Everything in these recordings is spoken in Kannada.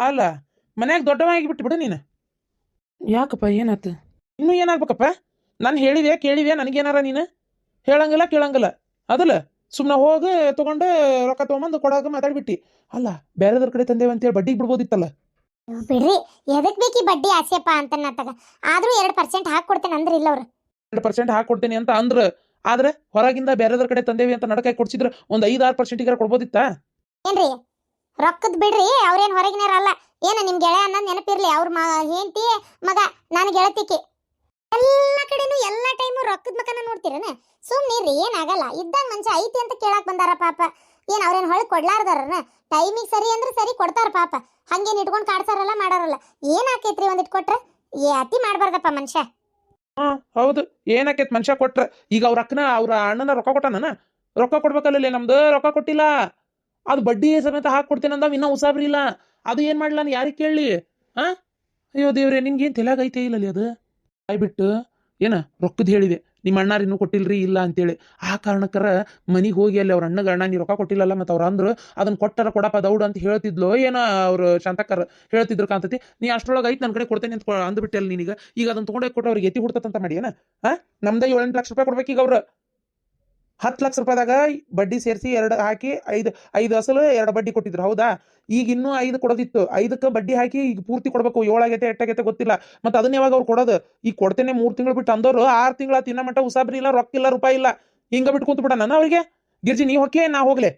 ಅಲ್ಲ ಮನ್ಯಾಗ ದೊಡ್ಡವ ಆಗಿಬಿಟ್ಟು ಬಿಡು ನೀನು. ಯಾಕಪ್ಪ ಏನಾಯ್ತು ಇನ್ನೂ ಏನಾಗ್ಬೇಕಪ್ಪ? ನಾನು ಹೇಳಿದೆ ಕೇಳಿದೆ ನನಗೇನಾರ ನೀನು? ಹೇಳಂಗಿಲ್ಲ ಕೇಳಂಗಿಲ್ಲ. ಅದಲ್ಲ ಸುಮ್ಮನೆ ಹೋಗಿ ತೊಗೊಂಡು ರೊಕ್ಕ ತೊಗೊಂಬಂದು ಕೊಡೋಕೆ ಮಾತಾಡ್ಬಿಟ್ಟು. ಅಲ್ಲ ಬೇರೆದ್ರ ಕಡೆ ತಂದೇವೆ ಅಂತೇಳಿ ಬಡ್ಡಿಗೆ ಬಿಡ್ಬೋದಿತ್ತಲ್ಲ? ಬಿಡ್ರಿ. ಎದಕ್ ಬೇಕಿ ಬಡ್ಡಿ ಆಸೆಪ್ಪ ಅಂತ ನತ್ತಾಗ ಆದ್ರೂ ಎರಡು ಪರ್ಸೆಂಟ್ ಹಾಕಿ ಕೊಡ್ತೇನೆ ಅಂದ್ರೆ ಇಲ್ಲ ಅವ್ರು ಎರಡು ಪರ್ಸೆಂಟ್ ಹಾಕೊಡ್ತೀನಿ ಅಂತ ಅಂದ್ರ ಆದ್ರೆ ಹೊರಗಿಂದ ಬೇರೆದ್ರ ಕಡೆ ತಂದೇವಿ ಅಂತ ನಡಕಾಯಿ ಕೊಡ್ಸಿದ್ರೆ ಒಂದು ಐದು ಆರು ಪರ್ಸೆಂಟಿಗಾರ ಕೊಡ್ಬೋದಿತ್ತಾ? ಏನ್ರಿ? ರೊಕ್ಕದ್ ಬಿಡ್ರಿ, ಅವ್ರೇನ್ ಹೊರಗಿನರಲ್ಲ ಏನು ನಿಮ್ ಗೆಳೆಯ ಅನ್ನೋದು ನೆನಪಿರ್ಲಿ, ಅವ್ರ ಮ, ಹೆಂಡತಿ, ಮಗ, ನಾನು ಗೆಳತಿಕಿ. ಎಲ್ಲ ಕಡೆನು ಎಲ್ಲ ಟೈಮು ರೊಕ್ಕದ ಮಕನ ನೋಡ್ತೀರನ? ಸುಮ್ನಿರ್ರಿ ಏನಾಗಲ್ಲ ಇದ್ದಾಗ ಮನುಷ್ಯ ಐತಿ ಅಂತ ಕೇಳಕ್ ಬಂದಾರ ಪಾಪ. ಏನು ಅವ್ರೇನ್ ಹೊಳ್ ಕೊಡ್ಲಾರ್ದಾರನ? ಟೈಮಿಗೆ ಸರಿ ಅಂದ್ರೆ ಸರಿ ಕೊಡ್ತಾರ ಪಾಪ. ಹಂಗೇನ್ ಇಟ್ಕೊಂಡು ಕಾಡ್ಸಾರಲ್ಲ, ಮಾಡಾರಲ್ಲ. ಏನ್ ಆಕೈತ್ರಿ ಒಂದಿಟ್ ಕೊಟ್ರೆ ಏ, ಅತಿ ಮಾಡ್ಬಾರ್ದಪ್ಪ ಮನುಷ್ಯ. ಹಾ, ಹೌದು. ಏನಾಕೈತ್ ಮನುಷ್ಯ ಕೊಟ್ರ? ಈಗ ಅವ್ರ ಅಕ್ಕನ, ಅವ್ರ ಅಣ್ಣನ ರೊಕ್ಕ ಕೊಟ್ಟಾನ ರೊಕ್ಕ ಕೊಡ್ಬೇಕಲ್ಲ ನಮ್ದು? ರೊಕ್ಕ ಕೊಟ್ಟಿಲ್ಲ. ಅದು ಬಡ್ಡಿ ಸಮೇತ ಹಾಕ್ಕೊಡ್ತೇನೆ ಅಂದಾವ, ಇನ್ನೂ ಉಸಾಬ್ರಿ ಇಲ್ಲ. ಅದು ಏನ್ ಮಾಡ್ಲಾ ಯಾರಿಗೆ ಕೇಳಲಿ? ಹಾ ಅಯ್ಯೋ ದೇವ್ರೆ, ನಿನ್ಗೆ ಏನು ಐತೆ ಇಲ್ಲ ಅದು? ಬಿಟ್ಟು ಏನ ರೊಕ್ಕದ ಹೇಳಿದೆ, ನಿಮ್ಮ ಅಣ್ಣಾರು ಇನ್ನೂ ಕೊಟ್ಟಿಲ್ರಿ, ಇಲ್ಲ ಅಂತೇಳಿ. ಆ ಕಾರಣಕ್ಕರ ಮನಿಗೆ ಹೋಗಿ ಅಲ್ಲಿ ಅವ್ರ ಅಣ್ಣಗ ಅಣ್ಣ, ನೀ ರೊಕ್ಕ ಕೊಟ್ಟಿಲ್ಲಲ್ಲ ಮತ್ತು ಅವ್ರ ಅಂದ್ರು ಅದನ್ನ ಕೊಟ್ಟರ ಕೊಡಪ್ಪ ದೌಡ್ ಅಂತ ಹೇಳ್ತಿದ್ಲು, ಏನೋ ಅವ್ರು ಶಾಂತಕ್ಕರ್ ಹೇಳ್ತಿದ್ರು ಕಾಂತತಿ ನೀ ಅಷ್ಟ್ರೊಳಗೆ ಐತೆ ನನ್ನ ಕಡೆ ಕೊಡ್ತೇನೆ ಅಂತ ಅಂದ್ಬಿಟ್ಟೆ ಅಲ್ಲಿ ನೀನೀಗ. ಈಗ ಅದನ್ನ ತೊಗೊಂಡೋಗಿ ಕೊಟ್ಟು ಅವ್ರಿಗೆ ಎತ್ತಿ ಹುಡ್ತಂತ ಮಾಡಿ, ಏನ? ಹಾ ನಮ್ದೇ ಏಳೆಂಟು ಲಕ್ಷ ರೂಪಾಯಿ ಕೊಡ್ಬೇಕು ಈಗ ಅವ್ರು. ಹತ್ತು ಲಕ್ಷ ರೂಪಾಯಿದಾಗ ಬಡ್ಡಿ ಸೇರಿಸಿ ಎರಡು ಹಾಕಿ ಐದು ಐದು ಅಸಲು ಎರಡು ಬಡ್ಡಿ ಕೊಟ್ಟಿದ್ರು. ಹೌದಾ? ಈಗ ಇನ್ನೂ ಐದು ಕೊಡೋದಿತ್ತು. ಐದಕ್ಕೆ ಬಡ್ಡಿ ಹಾಕಿ ಈಗ ಪೂರ್ತಿ ಕೊಡಬೇಕು. ಏಳಾಗೈತೆ ಎಟ್ಟಾಗೈತೆ ಗೊತ್ತಿಲ್ಲ. ಮತ್ತೆ ಅದನ್ನ ಯಾವಾಗ ಅವ್ರು ಕೊಡೋದು? ಈಗ ಕೊಡ್ತೇನೆ ಮೂರು ತಿಂಗಳು ಬಿಟ್ಟು ಅಂದವರು ಆರು ತಿಂಗಳ ತಿನ್ನ ಮಟ್ಟ ಉಸಾಬ್ರಿ ಇಲ್ಲ ರೊಕ್ಕ ಇಲ್ಲ ರೂಪಾಯಿ ಇಲ್ಲ. ಹಿಂಗ ಬಿಟ್ಟು ಕುಂತು ಬಿಡ ನಾನು ಅವ್ರಿಗೆ? ಗಿರ್ಜಿ ನೀ ಹೋಗಿ ನಾ ಹೋಗ್ಲೆ?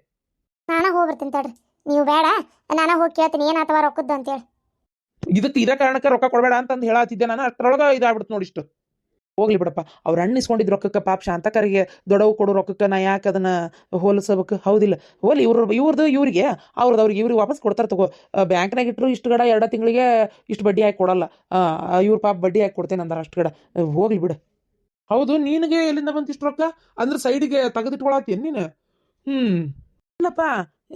ನಾನು ಹೋಗ್ಬರ್ತೀನಿ ತಡ್ರಿ. ನೀವು ಬೇಡ. ನಾನು ಹೋಗಿ ಕೇಳ್ತೀನಿ. ಏನಾತವ ರೊಕ್ಕದ್ದು ಅಂತೇಳಿ ಇದಕ್ಕೆ ಇದೇ ಕಾರಣಕ್ಕೆ ರೊಕ್ಕ ಕೊಡಬೇಡ ಅಂತಂದು ಹೇಳತ್ತಿದ್ದೆ ನಾನು. ಅಷ್ಟರೊಳಗೆ ಇದಾಗ್ಬಿಡ್ತು ನೋಡಿಷ್ಟು ಹೋಗ್ಲಿ ಬಿಡಪ್ಪ. ಅವ್ರು ಹಣ್ಣು ಇಸ್ಕೊಂಡಿದ್ ರೊಕ್ಕಕ್ಕೆ ಪಾಪ ಶಾಂತಕರಿಗೆ ದೊಡವು ಕೊಡೋ ರೊಕ್ಕಕ್ಕೆ ನಾ ಯಾಕೆ ಅದನ್ನ ಹೋಲಿಸಬೇಕು? ಹೌದಿಲ್ಲ. ಹೋಲಿ ಇವ್ರ ಇವ್ರದ್ದು ಇವ್ರಿಗೆ ಅವ್ರದ್ದು ಅವ್ರಿಗೆ ಇವ್ರಿಗೆ ವಾಪಸ್ ಕೊಡ್ತಾರೆ ತಗೋ. ಬ್ಯಾಂಕ್ನಾಗ ಇಟ್ಟರು ಇಷ್ಟು ಗಡ ಎರಡು ತಿಂಗಳಿಗೆ ಇಷ್ಟು ಬಡ್ಡಿ ಹಾಕಿ ಕೊಡಲ್ಲ. ಇವ್ರ ಪಾಪ ಬಡ್ಡಿ ಹಾಕಿ ಕೊಡ್ತೇನೆ ಅಂದ್ರೆ ಅಷ್ಟು ಗಡ. ಹೋಗ್ಲಿ ಬಿಡು. ಹೌದು ನಿನಗೆ ಎಲ್ಲಿಂದ ಬಂತು ಇಷ್ಟು ರೊಕ್ಕ? ಅಂದ್ರೆ ಸೈಡಿಗೆ ತೆಗೆದಿಟ್ಕೊಳತ್ತೀನಿ ನೀನು? ಹ್ಮ್. ಇಲ್ಲಪ್ಪ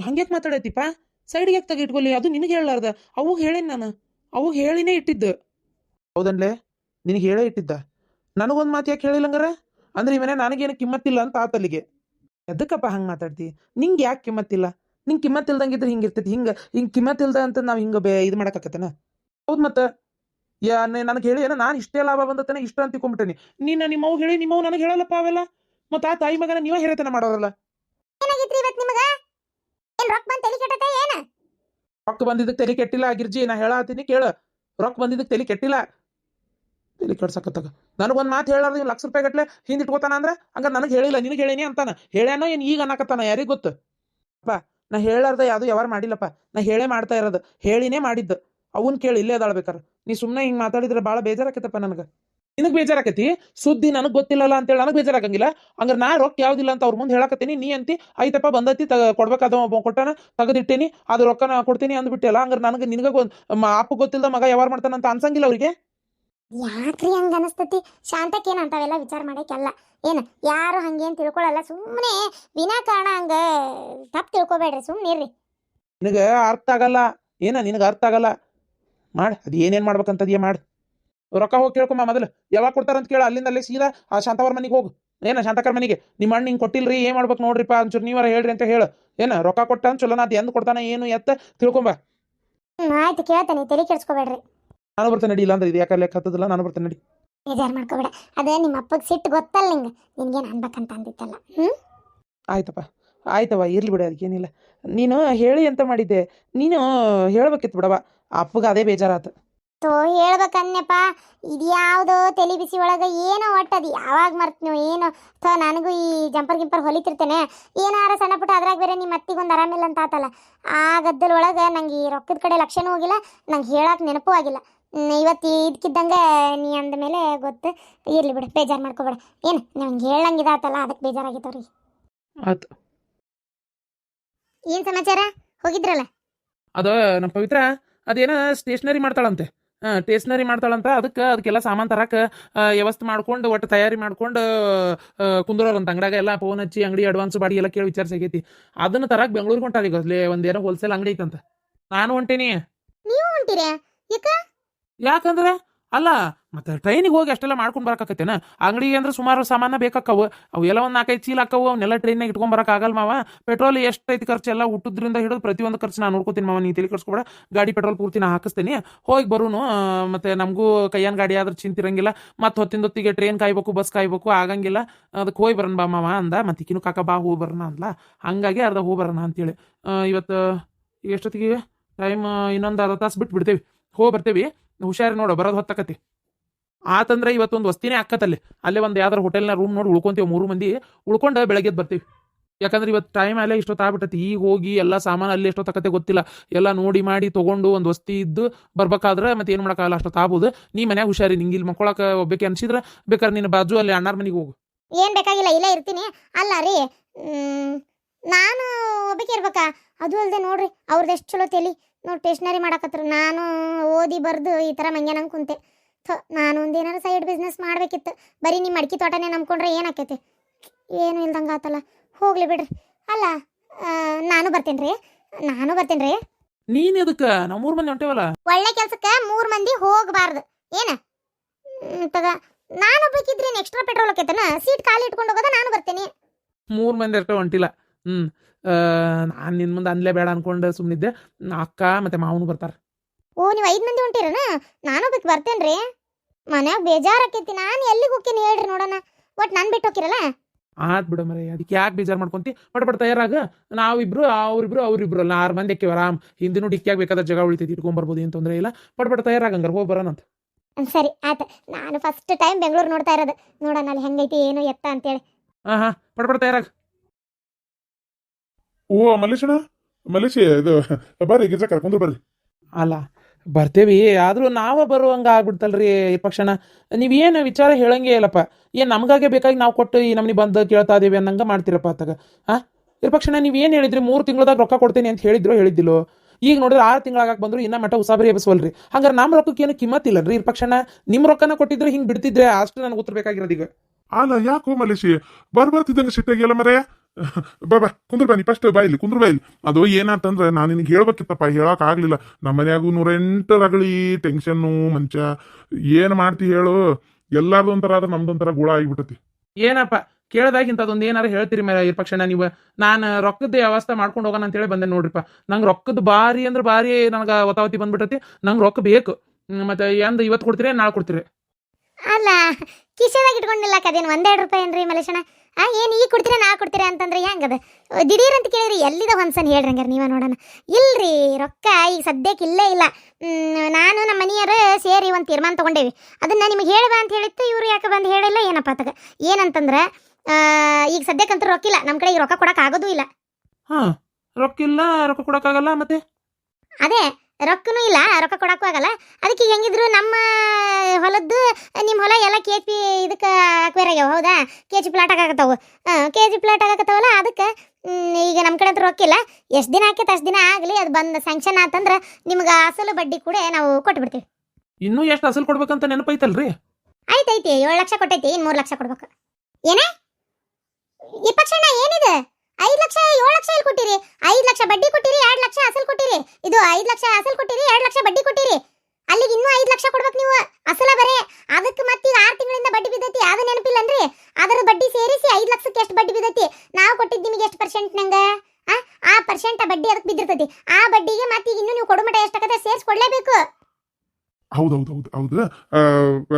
ಹಂಗ್ಯಾಕೆ ಮಾತಾಡೈತಿಪ್ಪ ಸೈಡ್ಗೆ ಯಾಕೆ ತೆಗಿಟ್ಕೊಲಿ ಅದು ನಿನಗೆ ಹೇಳಲಾರ್ದ. ಅವು ಹೇಳೇನಿ ನಾನು. ಅವು ಹೇಳಿನೇ ಇಟ್ಟಿದ್ದು. ಹೌದನ್ಲೇ? ನಿನಗೆ ಹೇಳೇ ಇಟ್ಟಿದ್ದ? ನನಗೊಂದು ಮಾತು ಯಾಕೆ ಹೇಳಿಲ್ಲಂಗಾರ? ಅಂದ್ರೆ ಇವನೇ ನನಗೇನು ಕಿಮ್ಮತ್ತಿಲ್ಲ ಅಂತ ಆತಲ್ಲಿಗೆ. ಎದಕ್ಕಪ್ಪ ಹಂಗೆ ಮಾತಾಡ್ತಿ? ನಿಂಗೆ ಯಾಕೆ ಕಿಮ್ಮತ್ತಿಲ್ಲ? ನಿಂಗೆ ಕಿಮ್ಮತ್ತಿಲ್ದಂಗಿದ್ರೆ ಹಿಂಗೆ ಇರ್ತೈತಿ. ಹಿಂಗೆ ಹಿಂಗೆ ಕಿಮ್ಮತ್ತಿಲ್ದ ಅಂತ ನಾವು ಹಿಂಗೆ ಬೇ ಇದು ಮಾಡಕತ್ತೇನ ಹೌದು ಮತ್ತೆ? ಯಾ ನನಗೆ ಹೇಳಿ ಏನೋ ನಾನು ಇಷ್ಟೇ ಲಾಭ ಬಂದತನ ಇಷ್ಟ ಅಂತ ತಿಳ್ಕೊಂಬಿಟ್ಟೇನಿ. ನಿನ್ನ ನಿಮ್ಮವ್ ಹೇಳಿ ನಿಮ್ಮವ್ ನನಗೆ ಹೇಳಲ್ಲಪ್ಪ ಅವೆಲ್ಲ? ಮತ್ತೆ ಆ ತಾಯಿ ಮಗನ ನೀವೇ ಹೇಳತನ ಮಾಡೋರಲ್ಲ? ರೊಕ್ಕ ಬಂದಿದ್ದಕ್ಕೆ ತಲೆ ಕೆಟ್ಟಿಲ್ಲ ಗಿರ್ಜಿ ನಾ ಹೇಳತ್ತೀನಿ ಕೇಳ. ರೊಕ್ಕ ಬಂದಿದ್ದಕ್ಕೆ ತಲೆ ಕೆಟ್ಟಿಲ್ಲ. ತಲೆ ಕೆಡ್ಸಕತ್ತಾಗ. ನನಗೊಂದು ಮಾತು ಹೇಳಾರ್ದು ಲಕ್ಷ ರೂಪಾಯಿ ಗಟ್ಲೆ ಹಿಂದೆ ಇಟ್ಕೋತಾನ ಅಂದ್ರೆ ಹಂಗ ನನಗೆ ಹೇಳಿಲ್ಲ, ನಿನಗೆ ಹೇಳೇನಿ ಅಂತಾನ. ಹೇಳ್ಯಾನೋ ಏನು ಈಗ ಅನ್ನಕತ್ತಾನ ಯಾರಿಗೆ ಗೊತ್ತು? ಅಪ್ಪ, ನಾ ಹೇಳಾರ್ದ ಯಾವುದು ಯಾವಾರು ಮಾಡಿಲ್ಲಪ್ಪ. ನಾ ಹೇಳೇ ಮಾಡ್ತಾ ಇರೋದು. ಹೇಳಿನೇ ಮಾಡಿದ್ದು. ಅವನ್ ಕೇಳಿ ಇಲ್ಲೇ ಅದಾಳ್ಬೇಕಾರ. ನೀ ಸುಮ್ಮನೆ ಹಿಂಗೆ ಮಾತಾಡಿದ್ರೆ ಭಾಳ ಬೇಜಾರಾಕೈತಪ್ಪ ನನಗೆ. ನಿನಗೆ ಬೇಜಾರಾಕತಿ? ಸುದ್ದಿ ನನಗೆ ಗೊತ್ತಿಲ್ಲಲ್ಲ ಅಂತೇಳಿ ನನಗೆ ಬೇಜಾರಾಗಂಗಿಲ್ಲ. ಹಂಗಾರೆ ನಾ ರೊಕ್ಕ ಯಾವ್ದಿಲ್ಲ ಅಂತ ಅವ್ರ ಮುಂದೆ ಹೇಳಕತ್ತೀನಿ. ನೀ ಅಂತಿ ಐತಪ್ಪ ಬಂದೈತಿ, ತಗ ಕೊಡ್ಬೇಕಾದ ಒಬ್ಬ ಕೊಟ್ಟಾನ, ತೆಗೆದಿಟ್ಟೇನಿ, ಅದು ನಾ ಕೊಡ್ತೀನಿ ಅಂದ್ಬಿಟ್ಟೆಲ್ಲ, ಹಂಗಾರೆ ನನಗೆ ನಿನಗೆ ಅಪ್ಪ ಗೊತ್ತಿಲ್ಲದ ಮಗ ಯಾವಾರ ಮಾಡ್ತಾನಂತ ಅನ್ಸಂಗಿಲ್ಲ ಅವ್ರಿಗೆ? ಯಾಕ್ರಿ ಹಂಗ ಅನಸ್ತತಿ? ಶಾಂತಕ್ಕೇನು ಅಂತಾವೆಲ್ಲ ವಿಚಾರ ಮಾಡಕ್ಕೆಲ್ಲ. ಏನು ಯಾರು ಹಂಗೇನ್ ತಿಳ್ಕೊಳಲ್ಲ. ಸುಮ್ಮನೆ ವಿನಾಕಾರಣ ಹಂಗ ತಪ್ಪು ತಿಳ್ಕೊಬೇಡ್ರಿ ಸುಮ್ಮನೆ ಇರ್ರಿ. ನಿನಗೆ ಅರ್ಥ ಆಗಲ್ಲ. ಏನ ನಿನಗೆ ಅರ್ಥ ಆಗಲ್ಲ. ಮಾಡ್ ಅದು ಏನೇನು ಮಾಡ್ಬೇಕಂತದ್ಯ ಮಾಡ್. ರೊಕ್ಕ ಹೋಗಿ ಕೇಳ್ಕೊಮ್ಮ ಮೊದಲು. ಯಾವಾಗ ಕೊಡ್ತಾರಂತ ಕೇಳ. ಅಲ್ಲಿಂದ ಅಲ್ಲೇ ಸೀದಾ ಆ ಶಾಂತವರ ಮನೆಗೆ ಹೋಗು. ಏನ ಶಾಂತಕರ ಮನೆಗೆ? ನಿಮ್ಮ ಅಣ್ಣ ಹಿಂಗೆ ಕೊಟ್ಟಿಲ್ರಿ ಏನ್ ಮಾಡ್ಬೇಕು ನೋಡ್ರಿಪ್ಪ ಅಂಚೂರು ನೀವಾರ ಹೇಳ್ರಿ ಅಂತ ಹೇಳು. ಏನ ರೊಕ್ಕ ಕೊಟ್ಟ ಅಂತ ಚಲೋ ಅದು ಎಂದ್ ಕೊಡ್ತಾನ ಏನು ಎತ್ತ ತಿಳ್ಕೊಂಬ. ಆಯ್ತು ಕೇಳ್ತಾನೆ. ತಲೆ ಕೆಡ್ಸ್ಕೊಬೇಡ್ರಿ. ನಾನು ಬರ್ತೇನೆ ನಡಿ ಇಲ್ಲ ಅಂದ್ರೆ ಇದು ಯಾಕೆ ಲೆಕ್ಕ ಹತ್ತದಿಲ್ಲ ನಾನು ಬರ್ತೇನೆ ನಡಿ. ಬೇಜಾರು ಮಾಡ್ಕೋಬೇಡ. ಅದೇ ನಿಮ್ಮ ಅಪ್ಪಗೆ ಸಿಟ್ಟು ಗೊತ್ತಲ್ಲ ನಿಂಗೆ. ನಿನ್ಗೇನು ಅನ್ಬೇಕಂತ ಅಂದಿತ್ತಲ್ಲ ಹ್ಞೂ ಆಯ್ತಪ್ಪ ಆಯ್ತವ ಇರ್ಲಿ ಬಿಡ ಅದಕ್ಕೇನಿಲ್ಲ ನೀನು ಹೇಳಿ ಅಂತ ಮಾಡಿದ್ದೆ? ನೀನು ಹೇಳ್ಬೇಕಿತ್ತು ಬಿಡವ ಅಪ್ಪಗೆ ಅದೇ ಬೇಜಾರಾತು. ತೋ ಹೇಳ್ಬೇಕನ್ಯಪ್ಪ. ಇದ್ಯಾವುದೋ ತಲೆ ಬಿಸಿ ಒಳಗೆ ಏನೋ ಒಟ್ಟದು. ಯಾವಾಗ ಮರ್ತು ನೀವು ಏನೋ. ಥೋ ನನಗೂ ಈ ಜಂಪರ್ ಗಿಂಪರ್ ಹೊಲಿತಿರ್ತೇನೆ. ಏನಾರ ಸಣ್ಣ ಪುಟ್ಟ ಅದ್ರಾಗ ಬೇರೆ ನಿಮ್ಮ ಅತ್ತಿಗೊಂದು ಆರಾಮಿಲ್ಲ ಅಂತ ಆತಲ್ಲ. ಆ ಗದ್ದಲ ಒಳಗೆ ನಂಗೆ ಈ ರೊಕ್ಕದ ಕಡೆ ಲಕ್ಷಣೂ ಹೋಗಿಲ್ಲ. ನಂಗೆ ಹೇಳಕ್ಕೆ ನೆನಪೂ ಆಗಿಲ್ಲ. ಇವತ್ತು ಇದಕ್ಕಿದ್ದಂಗೆ ನೀ ಅಂದ ಮೇಲೆ ಗೊತ್ತು. ಇರಲಿ ಬಿಡು ಬೇಜಾರು ಮಾಡ್ಕೋಬೇಡ. ಏನು ನಂಗೆ ಹೇಳಂಗಿದಾತಲ್ಲ ಅದಕ್ಕೆ ಬೇಜಾರಾಗಿತ್ತವ್ರಿ ಆಯ್ತು ಏನು ಸಮಾಚಾರ? ಹೋಗಿದ್ರಲ್ಲ? ಅದು ನಮ್ಮ ಪವಿತ್ರ ಅದೇನ ಸ್ಟೇಷನರಿ ಮಾಡ್ತಾಳಂತೆ. ಹಾಂ ಸ್ಟೇಷನರಿ ಮಾಡ್ತಾಳಂತ ಅದಕ್ಕೆ ಅದಕ್ಕೆಲ್ಲ ಸಾಮಾನು ತರಕ್ಕೆ ವ್ಯವಸ್ಥೆ ಮಾಡ್ಕೊಂಡು ಒಟ್ಟು ತಯಾರಿ ಮಾಡ್ಕೊಂಡು ಕುಂದ್ರೋರಂತ. ಅಂಗಡಿಯಾಗ ಎಲ್ಲ ಫೋನ್ ಹಚ್ಚಿ ಅಂಗಡಿ ಅಡ್ವಾನ್ಸ್ ಬಾಡಿ ಎಲ್ಲ ಕೇಳಿ ವಿಚಾರಿಸಾಗೈತಿ ಅದನ್ನ ತರಕ್ಕೆ ಬೆಂಗಳೂರಿಗೆ ಹೊಂಟಾರ ಅಲ್ಲಿ ಒಂದೇನೋ ಹೋಲ್ಸೇಲ್ ಅಂಗಡಿ ಐತಂತ. ನಾನು ಹೊಂಟೇನಿ. ನೀವು ಹೊಂಟಿರ? ಯಾಕ? ಯಾಕಂದ್ರೆ, ಅಲ್ಲ, ಮತ್ತೆ ಟ್ರೈನಿಗೆ ಹೋಗಿ ಅಷ್ಟೆಲ್ಲ ಮಾಡ್ಕೊಂಡು ಬರಕಾಕತ್ತೇನ ಅಂಗಡಿಗೆ ಅಂದ್ರೆ ಸುಮಾರು ಸಾಮಾನ ಬೇಕಾಕ್ಕವು. ಅವು ಎಲ್ಲ ಒಂದು ನಾಲ್ಕೈದು ಚೀಲ ಹಾಕವು ಅವನ್ನೆಲ್ಲ ಟ್ರೈನಾಗ ಇಟ್ಕೊಂಡ್ ಬರಕ್ ಆಗಲ್ಲ ಮಾವ. ಪೆಟ್ರೋಲ್ ಎಷ್ಟೈತಿ ಖರ್ಚು? ಎಲ್ಲ ಹುಟ್ಟುದ್ರಿಂದ ಹಿಡಿದು ಪ್ರತಿಯೊಂದು ಖರ್ಚು ನಾನು ನೋಡ್ಕೋತೀನಿ ಮಾವ ನೀ ತಲೆ ಕರ್ಸ್ಕೊಬೇಡ ಗಾಡಿ ಪೆಟ್ರೋಲ್ ಪೂರ್ತಿ ನಾ ಹಾಕಿಸ್ತೀನಿ. ಹೋಗಿ ಬರೋನು ಮತ್ತೆ ನಮಗೂ ಕೈಯನ್ ಗಾಡಿ ಆದ್ರೆ ಚಿಂತಿರಂಗಿಲ್ಲ ಮತ್ತೆ ಹೊತ್ತಿಂದೊತ್ತಿಗೆ ಟ್ರೈನ್ ಕಾಯ್ಬೇಕು ಬಸ್ ಕಾಯ್ಬೇಕು, ಆಗಂಗಿಲ್ಲ. ಅದಕ್ಕೆ ಹೋಗಿ ಬರೋಣ ಬಾ ಮಾವ ಅಂದ. ಮತ್ತೆ ಇಕ್ಕಿನೂ ಕಾಕ ಬಾ ಹೋಗಿ ಬರೋಣ ಅಂದ್ಲ. ಹಂಗಾಗಿ ಅರ್ಧ ಹೋಗಿ ಬರೋಣ ಅಂತೇಳಿ. ಇವತ್ತು, ಎಷ್ಟೊತ್ತಿಗೆ? ಟೈಮ್, ಇನ್ನೊಂದು ಅರ್ಧ ತಾಸು ಬಿಟ್ಟು ಬಿಡ್ತೇವೆ ಹೋಗಿ ಬರ್ತೇವಿ. ಹುಷಾರಿ ನೋಡು, ಬರೋದು ಹೊತ್ತಕತಿ. ಆತಂದ್ರೆ ಇವತ್ತೊಂದು ವಸ್ತಿನೇ ಅಕ್ಕತ್ತಲ್ಲಿ ಅಲ್ಲೇ ಒಂದು ಯಾವ್ದಾರು ಹೋಟೆಲ್ನ ರೂಮ್ ನೋಡಿ ಉಳ್ಕೊಂತೀವಿ ಮೂರು ಮಂದಿ, ಉಳ್ಕೊಂಡು ಬೆಳಗ್ಗೆ ಬರ್ತೀವಿ. ಯಾಕಂದ್ರೆ ಇವತ್ತು ಟೈಮ್ ಅಲ್ಲೇ ಇಷ್ಟೊತ್ತು ಆಗ್ಬಿಟ್ಟತಿ. ಈಗ ಹೋಗಿ ಎಲ್ಲ ಸಾಮಾನು ಅಲ್ಲಿ ಎಷ್ಟೊತ್ತಕತ್ತೆ ಗೊತ್ತಿಲ್ಲ. ಎಲ್ಲ ನೋಡಿ ಮಾಡಿ ತೊಗೊಂಡು ಒಂದು ವಸ್ತಿ ಇದ್ದು ಬರ್ಬೇಕಾದ್ರೆ ಮತ್ತೆ ಏನು ಮಾಡೋಕ್ಕಾಗಲ್ಲ, ಅಷ್ಟೊತ್ತು ಆಗ್ಬೋದು. ನೀ ಮನ್ಯಾಗ ಹುಷಾರಿ, ನಿಂಗೆ ಇಲ್ಲಿ ಮಕ್ಕೊಳಕ್ಕೆ ಒಬ್ಬಕ್ಕೆ ಅನ್ಸಿದ್ರೆ ಬೇಕಾದ್ರೆ ನಿನ್ನ ಬಾಜು ಅಲ್ಲಿ ಅಣ್ಣಾರ ಮನೆಗೆ ಹೋಗು. ಏನು ಬೇಕಾಗಿಲ್ಲ, ಇಲ್ಲೇ ಇರ್ತೀನಿ. ಅಲ್ಲ ರೀ ನಾನು ಒಬ್ಬಕ್ಕೆ ಇರ್ಬೇಕಾ? ಅದು ಅಲ್ಲದೆ ನೋಡ್ರಿ ಅವ್ರದ್ದು ಎಷ್ಟು ಚಲೋ ತಲಿ. ನೋಡಿ ಟೇಷ್ನರಿ ಮಾಡಾಕತ್ರು. ನಾನು ಓದಿ ಬರೆದು ಈ ಥರ ಮಂಗ್ಯಾನಂಗೆ ಕುಂತೆ. ಥ ನಾನು ಒಂದು ಏನಾರು ಸೈಡ್ ಬಿಸ್ನೆಸ್ ಮಾಡಬೇಕಿತ್ತು. ಬರೀ ನಿಮ್ಮ ಅಡಿಕೆ ತೋಟನೇ ನಂಬ್ಕೊಂಡ್ರೆ ಏನಾಕೈತಿ? ಏನು ಇಲ್ದಂಗೆ ಆತಲ್ಲ. ಹೋಗ್ಲಿ ಬಿಡ್ರಿ. ಅಲ್ಲ ನಾನು ಬರ್ತೇನೆ ರೀ ನಾನು ಬರ್ತೇನೆ ರೀ ನೀನು ಎದಕ್ಕೆ? ನಾವು ಮೂರು ಮಂದಿ ಹೊಂಟೇವಲ್ಲ? ಒಳ್ಳೆ ಕೆಲಸಕ್ಕೆ ಮೂರು ಮಂದಿ ಹೋಗಬಾರ್ದು. ಏನ? ತಗ ನಾನು ಬೇಕಿದ್ರೆ ಎಕ್ಸ್ಟ್ರಾ ಪೆಟ್ರೋಲ್ ಹಾಕೈತನ? ಸೀಟ್ ಖಾಲಿ ಇಟ್ಕೊಂಡು ಹೋಗೋದ ನಾನು ಬರ್ತೇನೆ. ಮೂರು ಮಂದಿ ಅಷ್ಟೇ ಹೊಂಟಿಲ್ಲ. ಹ್ಞೂ ನಾನು ನಿನ್ನ ಮುಂದೆ ಅನ್ಲೇ ಬೇಡ ಅನ್ಕೊಂಡು ಸುಮ್ಮನಿದ್ದೆ ಅಕ್ಕ ಮತ್ತೆ ಮಾವನು ಬರ್ತಾರೆ. ಓ ನೀವು ಐದು ಮಂದಿ ಹೊಂಟಿರನ? ನಾನು ಬೇಕು ಬರ್ತೇನ್ರಿ. ಮನ್ಯಾಗ ಬೇಜಾರ್ ಆಕೈತಿ ನಾನು ಎಲ್ಲಿಗೆ ಹೋಗ್ತೀನಿ ಹೇಳ್ರಿ ನೋಡೋಣ. ಒಟ್ ನಾನು ಬಿಟ್ಟು ಹೋಗಿರಲ್ಲ ಆತ್ ಬಿಡ ಮರೆ ಅದಕ್ಕೆ ಯಾಕೆ ಬೇಜಾರು ಮಾಡ್ಕೊಂತಿ? ಪಟ್ ಪಟ್ ತಯಾರಾಗ. ನಾವಿಬ್ರು ಅವ್ರಿಬ್ರು ಅವ್ರಿಬ್ರು ಅಲ್ಲ ಆರು ಮಂದಿ ಅಕ್ಕಿವ ಆರಾಮ್. ಹಿಂದಿನೂ ಡಿಕ್ಕಿಯಾಗ ಬೇಕಾದ ಜಾಗ ಉಳಿತೈತಿ ಇಟ್ಕೊಂಡ್ ಏನು ತೊಂದರೆ ಇಲ್ಲ. ಪಟ್ ಪಟ್ ತಯಾರಾಗಂಗಾರ ಹೋಗಿ ಬರೋಣ ಅಂತ. ಹ್ಮ್, ಸರಿ ಆತ ನಾನು ಫಸ್ಟ್ ಟೈಮ್ ಬೆಂಗಳೂರು ನೋಡ್ತಾ ಇರೋದು. ನೋಡೋಣ ಅಲ್ಲಿ ಹೆಂಗೈತಿ ಏನು ಎತ್ತ ಅಂತೇಳಿ. ಹಾಂ ಹಾಂ ಪಟ್ ಪಟ್ ತಯಾರಾಗ. ಓ ಮಲ್ಲೇಶಣ್ಣ? ಮಲ್ಲೇಶಿ ಇದು ಬರ್ರಿ ಗಿರ್ಜಾ ಕರ್ಕೊಂಡು ಬರ್ರಿ ಅಲ್ಲ ಬರ್ತೇವಿ. ಆದರೂ ನಾವ ಬರುವಂಗ ಆಗ್ಬಿಡ್ತಲ್ರಿ ಈ ಪಕ್ಷಣ ನೀವೇನು ವಿಚಾರ ಹೇಳಂಗೆ ಇಲ್ಲಪ್ಪ. ಏನ್ ನಮಗಾಗೆ ಬೇಕಾಗಿ ನಾವು ಕೊಟ್ಟು ಈ ನಮ್ನಿ ಬಂದು ಕೇಳ್ತಾ ಇದೀವಿ ಅನ್ನಂಗ ಮಾಡ್ತೀರಪ್ಪ ಅತ್ತಾಗ ಹಾಂ ಇರ್ಪಕ್ಷಣ ನೀವು ಏನು ಹೇಳಿದ್ರಿ? ಮೂರು ತಿಂಗಳದಾಗ ರೊಕ್ಕ ಕೊಡ್ತೇನೆ ಅಂತ ಹೇಳಿದ್ರು ಹೇಳಿದ್ದಿಲ್ಲೋ? ಈಗ ನೋಡಿದ್ರೆ ಆರು ತಿಂಗಳಾಗ ಬಂದ್ರು ಇನ್ನ ಮಠ ಉಸಾಬರಿ ಎಬ್ಸವಲ್ರಿ. ಹಂಗಾರೆ ನಮ್ಮ ರೊಕ್ಕಕ್ಕೆ ಏನು ಇಲ್ಲನ್ರಿ ಇರ್ಪಕ್ಷಣ ನಿಮ್ಮ ರೊಕ್ಕನ ಕೊಟ್ಟಿದ್ರೆ ಹಿಂಗ್ ಬಿಡ್ತಿದ್ರೆ ಅಷ್ಟು ನನಗೆ ಉತ್ತರ ಬೇಕಾಗಿರೋದು ಈಗ. ಅಲ್ಲ ಯಾಕೋ ಮಲೇಶಿ ಬರ್ ಬರ್ತಿದ್ದಂಗೆ ಸಿಟ್ಟಾಗಿಲ್ಲ ಮರೆ? ಬಾ ಬಾ ಕುಂದ್ರ ಬನ್ನಿ ಫಸ್ಟ್ ಬಾ ಇಲ್ಲಿ ಕುಂದ್ರ ಬಾ ಇಲ್ಲಿ. ಅದು ಏನಾತಂದ್ರೆ ನಾನು ನಿನಗೆ ಹೇಳ್ಬೇಕಿತ್ತಪ್ಪ ಹೇಳಕ್ ಆಗ್ಲಿಲ್ಲ ನಮ್ಮ ಮನ್ಯಾಗು ನೂರ ಎಂಟು ರಗಳಿ ಟೆನ್ಷನ್ನು ಮಂಚ. ಏನ್ ಮಾಡ್ತಿ ಹೇಳು? ಎಲ್ಲಾರ್ದು ಒಂಥರ ಆದ್ರೆ ಒಂಥರ ಗುಳ ಆಗಿಬಿಟ್ಟತಿ ಏನಪ್ಪ ಕೇಳ್ದಾಗಿಂತ ಅದೊಂದು ಏನಾರ ಹೇಳ್ತೀರಿ ಮೇಲೆ ಇರ್ಪಕ್ಷಣ ನೀವು? ನಾನು ರೊಕ್ಕದ ವ್ಯವಸ್ಥೆ ಮಾಡ್ಕೊಂಡು ಹೋಗೋಣ ಅಂತೇಳಿ ಬಂದೆ ನೋಡ್ರಿಪ್ಪ. ನಂಗೆ ರೊಕ್ಕದ ಬಾರಿ ಅಂದ್ರೆ ಬಾರಿ ನನಗೆ ಒತಾವತಿ ಬಂದ್ಬಿಟ್ಟತಿ ನಂಗೆ ರೊಕ್ಕ ಬೇಕು. ಮತ್ತೆ ಎಂದ ಇವತ್ತು ಕೊಡ್ತೀರಿ ನಾಳೆ ಕೊಡ್ತೀರಿ? ಅಲ್ಲ ಕಿಶೆದಾಗ ಇಟ್ಕೊಂಡಿಲ್ಲ ಕದೇನು ಒಂದೆರಡು ರೂಪಾಯಿ ಏನ್ರಿ ಮಲೇಶಣ್ಣ ಆ ಏನು ಈಗ ಕೊಡ್ತೀರಾ ನಾ ಕೊಡ್ತೀರಾ ಅಂತಂದ್ರೆ ಹೆಂಗದ ದಿಢೀರ್ ಅಂತ ಕೇಳಿದ್ರಿ ಎಲ್ಲಿದ ಹೊಂದ್ಸನ್ ಹೇಳ್ರಿ ಹಂಗಾರೆ ನೀವ ನೋಡೋಣ. ಇಲ್ರಿ ರೊಕ್ಕ ಈಗ ಸದ್ಯಕ್ಕೆ ಇಲ್ಲೇ ಇಲ್ಲ. ನಾನು ನಮ್ಮ ಮನೆಯವರು ಸೇರಿ ಒಂದು ತೀರ್ಮಾನ ತಗೊಂಡೇವಿ. ಅದನ್ನ ನಿಮಗೆ ಹೇಳಬ ಅಂತ ಹೇಳಿತ್ತು ಇವರು ಯಾಕೆ ಬಂದು ಹೇಳಿಲ್ಲ ಏನಪ್ಪ ಅದಕ್ಕೆ ಏನಂತಂದ್ರೆ ಈಗ ಸದ್ಯಕ್ಕಂತೂ ರೊಕ್ಕಿಲ್ಲ ನಮ್ಮ ಕಡೆ ಈಗ ರೊಕ್ಕ ಕೊಡೋಕ್ಕಾಗೋದೂ ಇಲ್ಲ. ಹಾಂ ರೊಕ್ಕ ಇಲ್ಲ ರೊಕ್ಕ ಕೊಡೋಕ್ಕಾಗಲ್ಲ ಮತ್ತೆ? ಅದೇ ರೊಕ್ಕನೂ ಇಲ್ಲ ರೊಕ್ಕ ಕೊಡಕ್ಕೂ ಆಗಲ್ಲ. ಅದಕ್ಕೆ ಹೆಂಗಿದ್ರು ನಮ್ಮ ಹೊಲದ್ದು ನಿಮ್ಮ ಹೊಲ ಎಲ್ಲ ಕೆ ಪಿ ಇದಕ್ಕೆ ಅಕ್ವೇರ್ ಆಗ್ಯಾವ ಹೌದಾ? ಕೆ ಜಿ ಪ್ಲಾಟ್ ಆಗಕತ್ತಾವು. ಕೆ ಜಿ ಪ್ಲಾಟ್ ಆಗಕತ್ತಾವಲ್ಲ ಅದಕ್ಕೆ ಈಗ ನಮ್ಮ ಕಡೆ ಅಂತ ರೊಕ್ಕಿಲ್ಲ. ಎಷ್ಟು ದಿನ ಆಕೈತೆ ಅಷ್ಟು ದಿನ ಆಗಲಿ ಅದು ಬಂದು ಸ್ಯಾಂಕ್ಷನ್ ಆತಂದ್ರೆ ನಿಮ್ಗೆ ಅಸಲು ಬಡ್ಡಿ ಕೂಡ ನಾವು ಕೊಟ್ಬಿಡ್ತೀವಿ. ಇನ್ನೂ ಎಷ್ಟು ಅಸಲು ಕೊಡ್ಬೇಕಂತ ನೆನಪೈತಲ್ರಿ? ಆಯ್ತೈತಿ ಏಳು ಲಕ್ಷ ಕೊಟ್ಟೈತಿ ಇನ್ನು ಮೂರು ಲಕ್ಷ ಕೊಡ್ಬೇಕು. ಏನೇ? ಇಪ್ಪಕ್ಷಣ್ಣ ಏನಿದೆ? ಐದು ಲಕ್ಷ ಏಳು ಲಕ್ಷ ಇಲ್ಲಿ ಕೊಟ್ಟಿರಿ? ಐದು ಲಕ್ಷ ಬಡ್ಡಿ ಕೊಟ್ಟಿರಿ ಎರಡು ಲಕ್ಷ ಅಸಲು ಇದು ಐದು ಲಕ್ಷ ಅಸಲ್ ಕೊಟ್ಟಿರಿ, ಎರಡು ಲಕ್ಷ ಬಡ್ಡಿ ಕೊಟ್ಟಿರಿ. ಅಲ್ಲಿಗೆ ಇನ್ನೂ ಐದು ಲಕ್ಷ ಕೊಡ್ಬೇಕು ನೀವು. ಅಸಲ ಬರೇ. ಅದಕ್ಕೆ ಮತ್ತೆ ಈಗ ಆರು ತಿಂಗಳಿಂದ ಬಡ್ಡಿ ಬಿದ್ದೈತಿ ಅದು ನೆನಪಿಲ್ಲನ್ರಿ? ಅದರ ಬಡ್ಡಿ ಸೇರಿಸಿ ಐದು ಲಕ್ಷಕ್ಕೆ ಎಷ್ಟು ಬಡ್ಡಿ ಬಿದ್ದೈತಿ? ನಾವು ಕೊಟ್ಟಿದ್ದು ನಿಮಗೆ ಎಷ್ಟು ಪರ್ಸೆಂಟ್ ನಂಗೆ? ಆ? ಪರ್ಸೆಂಟ್ ಬಡ್ಡಿ ಅದಕ್ಕೆ ಬಿದ್ದಿರ್ತೈತಿ. ಆ ಬಡ್ಡಿಗೆ ಮತ್ತೆ ಈಗ ಇನ್ನೂ ನೀವು ಕೊಡು ಮಟ ಎಷ್ಟಾಗತ್ತೆ ಸೇರಿಸಿ ಕೊಡ್ಲೇಬೇಕು ಹೌದೌದು ಹೌದು. ಹೌದು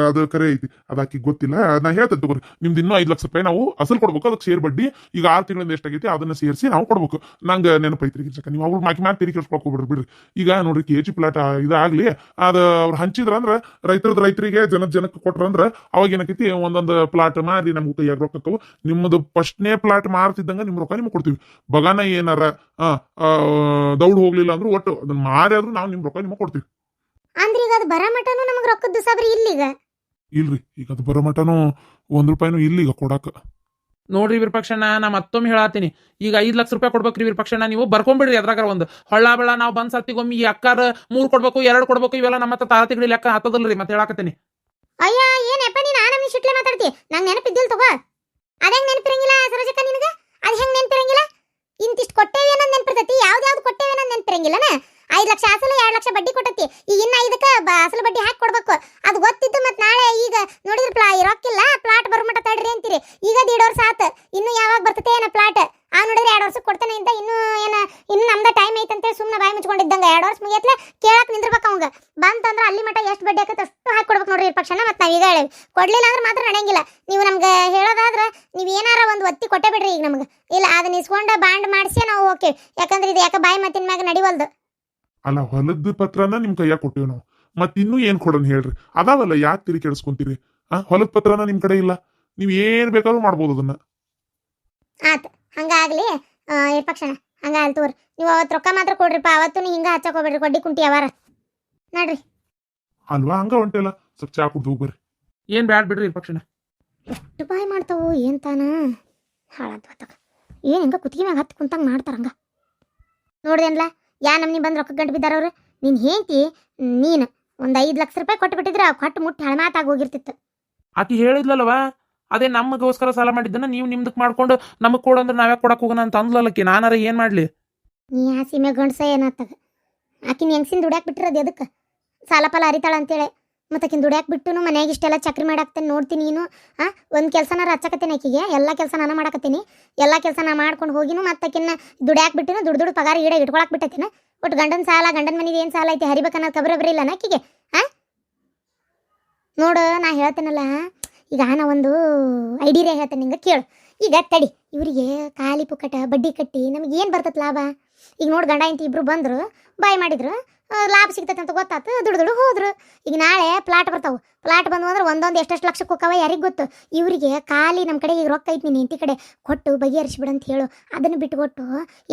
ಅದು ಕರೆ ಐತಿ. ಅದಕ್ಕೆ ಗೊತ್ತಿಲ್ಲ. ನಾ ಹೇಳ್ತೇನೆ ತಗೋರಿ. ನಿಮ್ದು ಇನ್ನೂ ಐದು ಲಕ್ಷ ರೂಪಾಯಿ ನಾವು ಅಸಲು ಕೊಡ್ಬೇಕು. ಅದಕ್ಕೆ ಸೇರ್ ಬಡ್ಡಿ ಈಗ ಆರು ತಿಂಗಳಿಂದ ಎಷ್ಟಾಗೈತಿ ಅದನ್ನ ಸೇರಿಸಿ ನಾವು ಕೊಡ್ಬೇಕು. ನಂಗೆ ನೆನಪೈತ್ರಿ ಗಿರ್ಜಕ್ಕ. ನೀವು ಅವ್ರು ಮಾಕಿ ಮ್ಯಾಕ್ ತೆರಿಗೆ ಕೆಡ್ಸ್ಕೊಳಕ್ ಹೋಗ್ಬಿಡ್ರಿ, ಬಿಡ್ರಿ. ಈಗ ನೋಡ್ರಿ ಕೆ ಜಿ ಪ್ಲಾಟ್ ಇದಾಗ್ಲಿ, ಅದು ಅವ್ರು ಹಂಚಿದ್ರ ಅಂದ್ರೆ ರೈತರದ ರೈತರಿಗೆ ಜನ ಜನಕ್ಕೆ ಕೊಟ್ರಂದ್ರೆ ಅವಾಗ ಏನಕೈತಿ ಒಂದೊಂದು ಪ್ಲಾಟ್ ಮಾರಿ ನಮ್ಗೆ ಕೈಯಾಗ ರೊಕ್ಕ. ನಿಮ್ಮದು ಫಸ್ಟ್ನೇ ಪ್ಲಾಟ್ ಮಾರ್ತಿದ್ದಂಗೆ ನಿಮ್ಮ ರೊಕ್ಕ ನಿಮ್ಗೆ ಕೊಡ್ತೀವಿ. ಬಗಾನ ಏನಾರ ದೌಡ್ ಹೋಗ್ಲಿಲ್ಲ ಅಂದ್ರೆ ಒಟ್ಟು ಅದನ್ನ ಮಾರಿ ಆದ್ರೂ ನಾವು ನಿಮ್ ರೊಕ್ಕ ನಿಮಗೆ ಕೊಡ್ತೀವಿ. ಅಂದ್ರೆ ಈಗ ಅದು ಬರಮಟನು ನಮಗ್ ರೊಕ್ಕದ್ದು ಸಾಬ್ರಿ ಇಲ್ಲಿಗ? ಇಲ್ರಿ ಈಗ ಅದು ಬರಮಟನು ಒಂದ್ ರೂಪಾಯಿನೂ ಇಲ್ಲಿಗ ಕೊಡಾಕ. ನೋಡ್ರಿ ವಿರಪಕ್ಷಣ ನಾ ಮತ್ತೊಮ್ಮೆ ಹೇಳತ್ತೀನಿ ಈಗ ಐದು ಲಕ್ಷ ರೂಪಾಯಿ ಕೊಡ್ಬೇಕ್ರಿ ವಿರಪಕ್ಷಣ ನೀವು ಬರ್ಕೊಂಬಿಡ್ರಿ ಅದ್ರಾಗ ಒಂದು. ಹೊಳ್ಳ ಬೆಳ ನಾವು ಬಂದ್ ಸತ್ತಿಗೊಮ್ಮೆ ಈ ಅಕ್ಕಾರ ಮೂರು ಕೊಡ್ಬೇಕು ಎರಡು ಕೊಡ್ಬೇಕು ಇವೆಲ್ಲ ನಮ್ಮ ಹತ್ರ ತಾರತಿಗಳಿ ಲೆಕ್ಕ ಹತ್ತದಲ್ರಿ ಮತ್ತೆ ಹೇಳಾಕತ್ತೀನಿ. ಅಯ್ಯ ಏನಪ್ಪ ನೀನು ಆ ನಮ್ನಿ ಶಿಟ್ಲೆ ಮಾತಾಡ್ತಿ? ನಂಗೆ ನೆನಪಿದ್ದಿಲ್ಲ ತಗೋ. ಅದಂಗ್ ನೆನಪಿರಂಗಿಲ್ಲ ಸರೋಜಕ್ಕ ನಿನಗೆ? ಅದ್ ಹೆಂಗ್ ನೆನಪಿರಂಗಿಲ್ಲ? ಇಂತಿಷ್ಟು ಕೊಟ್ಟೇವಿ ಅನ್ನೋದು ನೆನಪಿರ್ತೈತಿ ಯಾವ್ದು ಯಾವ್ದು ಕೊಟ್ಟೇವಿ ಅನ್ನೋದು ನೆನಪಿರಂಗಿಲ್ಲನ? ಐದು ಲಕ್ಷ ಅಸಲು, ಎರಡು ಲಕ್ಷ ಬಡ್ಡಿ ಕೊಟ್ಟತಿ. ಈಗ ಇನ್ನ ಇದಕ್ಕೆ ಅಸಲು ಬಡ್ಡಿ ಹಾಕಿ ಕೊಡ್ಬೇಕು. ಅದು ಗೊತ್ತಿತ್ತು ಮತ್ತೆ ನಾಳೆ ಈಗ ನೋಡಿದ್ರೆ ಪ್ಲಾ ರೊಕ್ಕಿಲ್ಲ ಪ್ಲಾಟ್ ಬರೋ ಮಟ್ಟ ತಡ್ರಿ ಅಂತೀರಿ. ಈಗ ದೀಡ್ ವರ್ಷ ಆತ. ಇನ್ನು ಯಾವಾಗ ಬರ್ತತೆ ಏನ ಪ್ಲಾಟ್ ಆ ನೋಡಿದ್ರೆ ಎರಡು ವರ್ಷಕ್ಕೆ ಕೊಡ್ತಾನೆ ಅಂತ ಇನ್ನೂ ಏನ ಇನ್ನು ನಮ್ದು ಟೈಮ್ ಐತೆ ಸುಮ್ಮನೆ ಬಾಯಿ ಮುಚ್ಕೊಂಡಿದ್ದಂಗ. ಎರಡು ವರ್ಷ ಮುಗಿಯತ್ಲೆ ಕೇಳಕ್ಕೆ ನಿಂದಿರ್ಬೇಕು ಅವಂಗ. ಬಂತಂದ್ರೆ ಅಲ್ಲಿ ಮಟ್ಟ ಎಷ್ಟು ಬಡ್ಡಿ ಹಾಕತ್ತೆ ಅಷ್ಟು ಹಾಕಿ ಕೊಡ್ಬೇಕು ನೋಡ್ರಿ ಪಕ್ಷನ ಮತ್ತೆ ನಾವು ಈಗ ಹೇಳಿ ಕೊಡಲಿಲ್ಲ ಅಂದ್ರೆ ಮಾತ್ರ ನಡೆಯಂಗಿಲ್ಲ. ನೀವು ನಮ್ಗೆ ಹೇಳೋದಾದ್ರೆ ನೀವು ಏನಾರ ಒಂದು ಒತ್ತಿ ಕೊಟ್ಟೆ ಬಿಡ್ರಿ ಈಗ ನಮ್ಗೆ. ಇಲ್ಲ, ಅದನ್ನ ಇಸ್ಕೊಂಡು ಬಾಂಡ್ ಮಾಡಿಸಿ ನಾವು ಓಕೆ. ಯಾಕಂದ್ರೆ ಇದು ಯಾಕೆ ಬಾಯಿ ಮತ್ತಿನ ಮ್ಯಾಗ ನಡಿವಲ್ದು. ಅಲ್ಲ ಹೊಲದ ಪತ್ರನ ನಿಮ್ ಕೈಯಾಗ ಕೊಟ್ಟಿವಿ ನಾವು. ಮತ್ ಇನ್ನೂ ಏನ್ ಕೊಡೋಣ ಹೇಳ್ರಿ? ಅದಾವಲ್ಲ ಯಾಕೆ ತಿರಿ ಕೆಡಿಸ್ಕೊಂತೀರಿ? ಆ ಹೊಲದ ಪತ್ರನ ನಿಮ್ ಕಡೆ ಇಲ್ಲ. ನೀವ್ ಏನ್ ಬೇಕಾದ್ರೂ ಮಾಡ್ಬೋದು ಅದನ್ನ. ಆತ್ ಹಂಗಾಗ್ಲಿ ಇರ್ಪಕ್ಷಣ ಹಂಗಾಗಲ್ ತೋರಿ. ನೀವು ಅವತ್ತು ರೊಕ್ಕ ಮಾತ್ರ ಕೊಡ್ರಿಪ್ಪ ಅವತ್ತು ನೀವು ಹಿಂಗ ಹಚ್ಚಕ್ ಹೋಗ್ಬೇಡ್ರಿ ಕೊಡ್ಡಿ ಕುಂಟಿ ಅವಾರ ನೋಡ್ರಿ. ಅಲ್ವಾ? ಹಂಗ ಹೊಂಟಿಲ್ಲ ಸ್ವಲ್ಪ ಚಾ ಕುಡ್ದು ಹೋಗ್ಬರ್ರಿ ಏನ್ ಬ್ಯಾಡ್ ಬಿಡ್ರಿ ಪಕ್ಷಣ ಎಷ್ಟು ಬಾಯ್ ಮಾಡ್ತಾವು ಏನ್ ತಾನ? ಹಾಳಾದ್ ಹೊತ್ತಾಗ ಏನ್ ಹಿಂಗ ಕುತ್ತಿಗೆ ಮ್ಯಾಗ ಹತ್ತಿ ಕುಂತಂಗ ಮಾಡ್ತಾರಂಗ ನೋಡ್ದೇನ್ಲ? ಯಾ ನಮ್ನಿ ಬಂದು ರೊಕ್ಕ ಗಂಟು ಬಿದ್ದಾರವ್ರು ನೀನ್ ಹೇಂತಿ ನೀನು ಒಂದು ಐದು ಲಕ್ಷ ರೂಪಾಯಿ ಕೊಟ್ಟು ಬಿಟ್ಟಿದ್ರ ಕೊಟ್ಟು ಮುಟ್ಟಿ ಹಳಮಾತಾಗಿ ಹೋಗಿರ್ತಿತ್ತು. ಆಕಿ ಹೇಳಿದ್ಲಲ್ವ ಅದೇ ನಮಗೋಸ್ಕರ ಸಾಲ ಮಾಡಿದ್ದನ್ನ ನೀವು ನಿಮ್ದಕ್ ಮಾಡ್ಕೊಂಡು ನಮಗ್ ಕೊಡಂದ್ರೆ ನಾವೇ ಕೊಡಕ್ ಹೋಗೋಣ ಅಂತ ಅಂದ್ಲಲ್ಲಕ್ಕಿ ನಾನಾರ ಏನ್ ಮಾಡ್ಲಿ? ನೀ ಆ ಸೀಮೆ ಗಂಡ್ಸ ಏನತ್ತಾಗ ಆಕಿನ ಹೆಂಗ್ಸಿನ ದುಡ್ಯಾಕ್ ಬಿಟ್ಟಿರೋದು ಎದಕ್ಕೆ ಸಾಲ ಪಾಲ ಅರಿತಾಳ ಅಂತೇಳಿ. ಮತ್ತೆ ಆಕಿನ ದುಡ್ಯಾಕ್ ಬಿಟ್ಟು ಮನೆಯಾಗ ಇಷ್ಟೆಲ್ಲ ಚಕ್ರಿ ಮಾಡಾಕ್ತೇನೆ ನೋಡ್ತೀನಿ ನೀನು. ಆ, ಒಂದು ಕೆಲಸನ ಹಚ್ಚಕತ್ತೇನೆ ಆಕಿಗೆ, ಎಲ್ಲ ಕೆಲಸ ನಾನು ಮಾಡಕತ್ತೀನಿ. ಎಲ್ಲ ಕೆಲಸ ನಾ ಮಾಡ್ಕೊಂಡು ಹೋಗಿನು ಮತ್ತೆ ದುಡ್ಯಾಕೆ ಬಿಟ್ಟಿನ ದುಡ್ಡು ದುಡ್ಡು ಪಗಾರ ಈಡ ಇಟ್ಕೊಳಕ್ ಬಿಟ್ಟೈತಿನ. ಒಟ್ಟು ಗಂಡನ ಸಾಲ, ಗಂಡನ ಮನೆಗೆ ಏನು ಸಾಲ ಐತಿ ಹರಿಬೇಕನ್ನೋದು ಕಬರಬ್ರಿ ಇಲ್ಲ ಆಕಿಗೆ? ಆ? ನೋಡು, ನಾ ಹೇಳ್ತೇನಲ್ಲ, ಈಗ ನಾ ಒಂದು ಐಡಿಯಾ ಹೇಳ್ತೇನೆ ನಿಂಗೆ ಕೇಳು. ಈಗ ತಡಿ, ಇವರಿಗೆ ಖಾಲಿ ಪುಕ್ಕಟ, ಬಡ್ಡಿ ಕಟ್ಟಿ ನಮಗೆ ಏನು ಬರ್ತೈತೆ ಲಾಭ? ಈಗ ನೋಡು ಗಂಡ ಇಂತ ಇಬ್ರು ಬಂದ್ರು, ಬಾಯ್ ಮಾಡಿದ್ರು ಲಾಭ ಸಿಗ್ತೈತೆ ಅಂತ ಗೊತ್ತಾತು, ದುಡ್ಡು ದುಡ್ಡು ಹೋದ್ರು. ಈಗ ನಾಳೆ ಪ್ಲಾಟ್ ಬರ್ತಾವು. ಪ್ಲಾಟ್ ಬಂದು ಅಂದ್ರೆ ಒಂದೊಂದು ಎಷ್ಟೆಷ್ಟು ಲಕ್ಷಕ್ಕೆ ಹೋಗವ ಯಾರಿಗೆ ಗೊತ್ತು? ಇವರಿಗೆ ಖಾಲಿ ನಮ್ಮ ಕಡೆ ಈಗ ರೊಕ್ಕ ಐತಿ ನೀನು ಇಂತಿ ಕಡೆ ಕೊಟ್ಟು ಬಗೆಹರಿಸ್ಬಿಡು ಅಂತ ಹೇಳು. ಅದನ್ನು ಬಿಟ್ಟುಕೊಟ್ಟು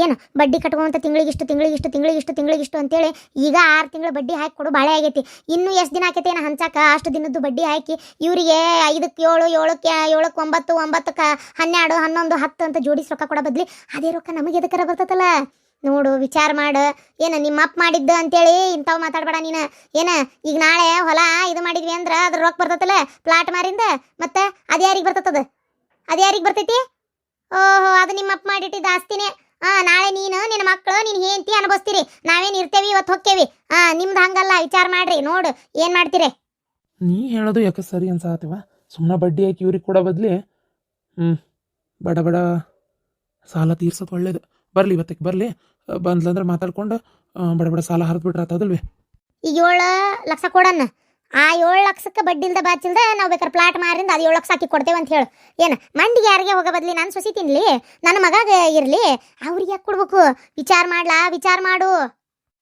ಏನು ಬಡ್ಡಿ ಕಟ್ಕೊಂತ ತಿಂಗಳಿಗಿಷ್ಟು ತಿಂಗಳಿಗಿಷ್ಟು ತಿಂಗಳಿಗಿಷ್ಟು ತಿಂಗಳಿಗಿಷ್ಟು ಅಂತೇಳಿ ಈಗ ಆರು ತಿಂಗಳು ಬಡ್ಡಿ ಹಾಕಿ ಕೊಡು, ಬಾಳೆ ಆಗೈತಿ. ಇನ್ನೂ ಎಷ್ಟು ದಿನ ಆಕೈತೆ ಏನು ಹಂಚಾಕ? ಅಷ್ಟು ದಿನದ್ದು ಬಡ್ಡಿ ಹಾಕಿ ಇವರಿಗೆ ಐದಕ್ಕೆ ಏಳು, ಏಳಕ್ಕೆ ಏಳಕ್ಕೆ ಒಂಬತ್ತು, ಒಂಬತ್ತಕ್ಕೆ ಹನ್ನೆರಡು, ಹನ್ನೊಂದು, ಹತ್ತು ಅಂತ ಜೋಡಿಸಿ ರೊಕ್ಕ ಕೊಡೋ ಬದಲಿ ಅದೇ ರೊಕ್ಕ ನಮಗೆ ಎದಕ್ಕರ ಬರ್ತೈತಲ್ಲ? ನೋಡು, ವಿಚಾರ ಮಾಡು. ಏನ ನಿಮ್ಮ ಅಪ್ಪ ಮಾಡಿದ್ದು ಅಂತೇಳಿ ಇಂಥವು ಮಾತಾಡಬೇಡ ನೀನು. ಏನ, ಈಗ ನಾಳೆ ಹೊಲ ಇದು ಮಾಡಿದ್ವಿ ಅಂದ್ರೆ ಅದ್ರ ರೊಕ್ಕ ಬರ್ತೈತಲ್ಲ ಪ್ಲಾಟ್ ಮಾರಿಂದ, ಮತ್ತೆ ಅದು ಯಾರಿಗೆ ಬರ್ತೈತದ? ಅದು ಯಾರಿಗೆ ಬರ್ತೈತಿ? ಓಹೋ, ಅದು ನಿಮ್ಮ ಅಪ್ಪ ಮಾಡಿಟ್ಟಿದ್ದ ಆಸ್ತಿನೇ. ಹಾಂ ನಾಳೆ ನೀನು ನಿನ್ನ ಮಕ್ಕಳು ನಿನ್ನ ಹೆಂಡತಿ ಅನುಭವಿಸ್ತೀರಿ. ನಾವೇನು ಇರ್ತೇವಿ ಇವತ್ತು ಹೋಗ್ತೇವಿ ಹಾಂ ನಿಮ್ದು ಹಂಗಲ್ಲ, ವಿಚಾರ ಮಾಡ್ರಿ, ನೋಡು, ಏನು ಮಾಡ್ತೀರಿ? ನೀ ಹೇಳೋದು ಯಾಕೆ ಸರಿ ಅನ್ಸಾತಿವ? ಸುಮ್ಮನೆ ಬಡ್ಡಿ ಹಾಕಿ ಇವ್ರಿಗೆ ಕೊಡೋ ಬದ್ಲಿ ಹ್ಞೂ ಬಡ ಬಡ ಸಾಲ ತೀರ್ಸೋದು ಒಳ್ಳೇದು. ಬರಲಿ ಇವತ್ತಿಗೆ ಬರಲಿ. ಬಂದ್ಲಂದ್ರೆ ಮಾತಾಡ್ಕೊಂಡು ಬಡಬಡ ಬಡ ಬಡ ಸಾಲ ಹರಿದ್ಬಿಟ್ರೆ ಆತದಲ್ವೇ ಈಗ ಏಳು ಲಕ್ಷ ಕೊಡನ್ನ. ಆ ಏಳು ಲಕ್ಷಕ್ಕೆ ಬಡ್ಡಿ ಇಲ್ದ ಬಾಚಿಲ್ದ ನಾವು ಬೇಕಾದ್ರೆ ಪ್ಲಾಟ್ ಮಾರಿಂದ ಅದು ಏಳು ಲಕ್ಷ ಹಾಕಿ ಕೊಡ್ತೇವೆ ಅಂತ ಹೇಳು. ಏನು ಮಂಡಿಗೆ ಯಾರಿಗೆ ಹೋಗೋ ಬದ್ಲಿ ನಾನು ಸೊಸಿ ತಿನ್ಲಿ? ನನ್ನ ಮಗಾಗ ಇರಲಿ? ಅವ್ರಿಗೆ ಯಾಕೆ ಕೊಡ್ಬೇಕು? ವಿಚಾರ ಮಾಡ್ಲಾ? ವಿಚಾರ ಮಾಡು.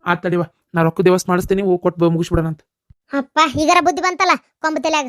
ಆತಡಿವ ತಡಿವ ನಾ ರೊಕ್ಕ ದಿವಸ ಮಾಡಿಸ್ತೀನಿ ಹೂ ಕೊಟ್ಟು ಮುಗಿಸ್ಬಿಡೋಣ ಅಂತ ಅಪ್ಪ ಈಗಾರ ಬುದ್ಧಿ ಬಂತಲ್ಲ ಕೊಂಬ ತಲ್ಯಾಗ.